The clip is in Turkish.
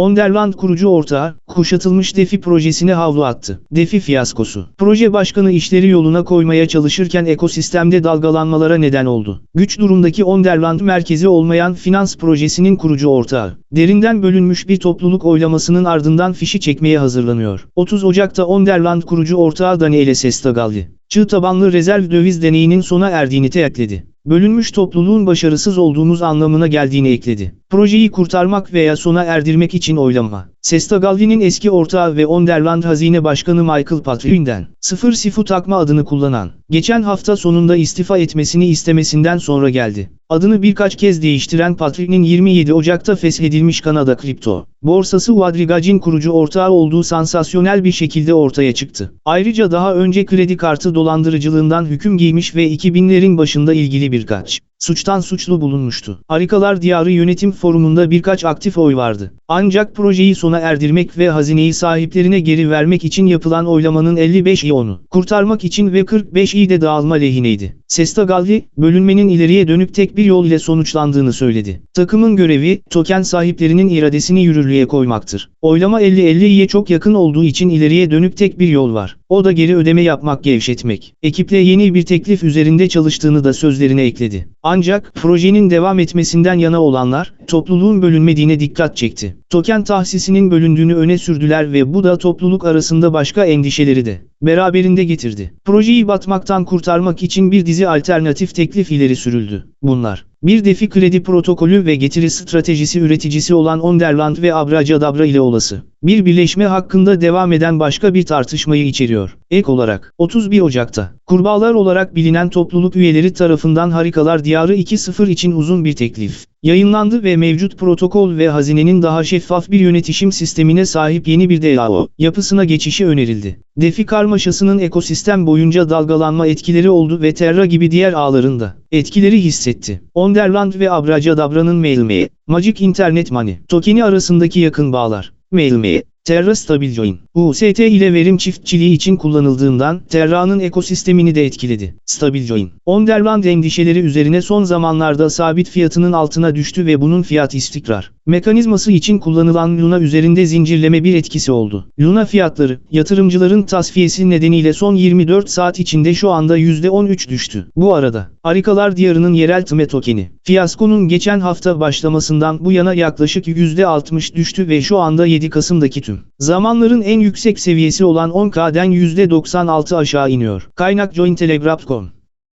Onderland kurucu ortağı, kuşatılmış DEFI projesine havlu attı. DEFI fiyaskosu. Proje başkanı işleri yoluna koymaya çalışırken ekosistemde dalgalanmalara neden oldu. Güç durumdaki Onderland merkezi olmayan finans projesinin kurucu ortağı, derinden bölünmüş bir topluluk oylamasının ardından fişi çekmeye hazırlanıyor. 30 Ocak'ta Onderland kurucu ortağı Daniele Sestagalli, çığ tabanlı rezerv döviz deneyinin sona erdiğini teyakledi. Bölünmüş topluluğun başarısız olduğumuz anlamına geldiğini ekledi. Projeyi kurtarmak veya sona erdirmek için oylama. Sestagalli'nin eski ortağı ve Onderland Hazine Başkanı Michael Patrick'den, sıfır sifu takma adını kullanan, geçen hafta sonunda istifa etmesini istemesinden sonra geldi. Adını birkaç kez değiştiren Patrick'nin 27 Ocak'ta feshedilmiş Kanada kripto borsası Quadrigage'in kurucu ortağı olduğu sansasyonel bir şekilde ortaya çıktı. Ayrıca daha önce kredi kartı dolandırıcılığından hüküm giymiş ve 2000'lerin başında ilgili birkaç suçtan suçlu bulunmuştu. Harikalar Diyarı Yönetim Forumu'nda birkaç aktif oy vardı. Ancak projeyi sona erdirmek ve hazineyi sahiplerine geri vermek için yapılan oylamanın 55 iyi onu kurtarmak için ve 45 iyi de dağılma lehineydi. Sestagalli, bölünmenin ileriye dönük tek bir yol ile sonuçlandığını söyledi. Takımın görevi, token sahiplerinin iradesini yürürlüğe koymaktır. Oylama 50-50'ye çok yakın olduğu için ileriye dönük tek bir yol var. O da geri ödeme yapmak gevşetmek. Ekiple yeni bir teklif üzerinde çalıştığını da sözlerine ekledi. Ancak, projenin devam etmesinden yana olanlar, topluluğun bölünmediğine dikkat çekti. Token tahsisinin bölündüğünü öne sürdüler ve bu da topluluk arasında başka endişeleri de beraberinde getirdi. Projeyi batmaktan kurtarmak için bir dizi alternatif teklif ileri sürüldü. Bunlar, bir defi kredi protokolü ve getiri stratejisi üreticisi olan Onderland ve Abracadabra ile olası. Bir birleşme hakkında devam eden başka bir tartışmayı içeriyor. Ek olarak, 31 Ocak'ta, kurbağalar olarak bilinen topluluk üyeleri tarafından Harikalar Diyarı 2.0 için uzun bir teklif yayınlandı ve mevcut protokol ve hazinenin daha şeffaf bir yönetişim sistemine sahip yeni bir DAO yapısına geçişi önerildi. DeFi karmaşasının ekosistem boyunca dalgalanma etkileri oldu ve Terra gibi diğer ağlarında etkileri hissetti. Onderland ve Abracadabra'nın MailMe, Magic Internet Money tokeni arasındaki yakın bağlar. MailMe, Terra StabilJoin, UST ile verim çiftçiliği için kullanıldığından Terra'nın ekosistemini de etkiledi. StabilJoin, Onderland endişeleri üzerine son zamanlarda sabit fiyatının altına düştü ve bunun fiyat istikrar mekanizması için kullanılan Luna üzerinde zincirleme bir etkisi oldu. Luna fiyatları, yatırımcıların tasfiyesi nedeniyle son 24 saat içinde şu anda %13 düştü. Bu arada, Harikalar Diyarı'nın yerel TME tokeni, fiyasko'nun geçen hafta başlamasından bu yana yaklaşık %60 düştü ve şu anda 7 Kasım'daki tüm zamanların en yüksek seviyesi olan 10K'den %96 aşağı iniyor. Kaynak Jointelegraph.com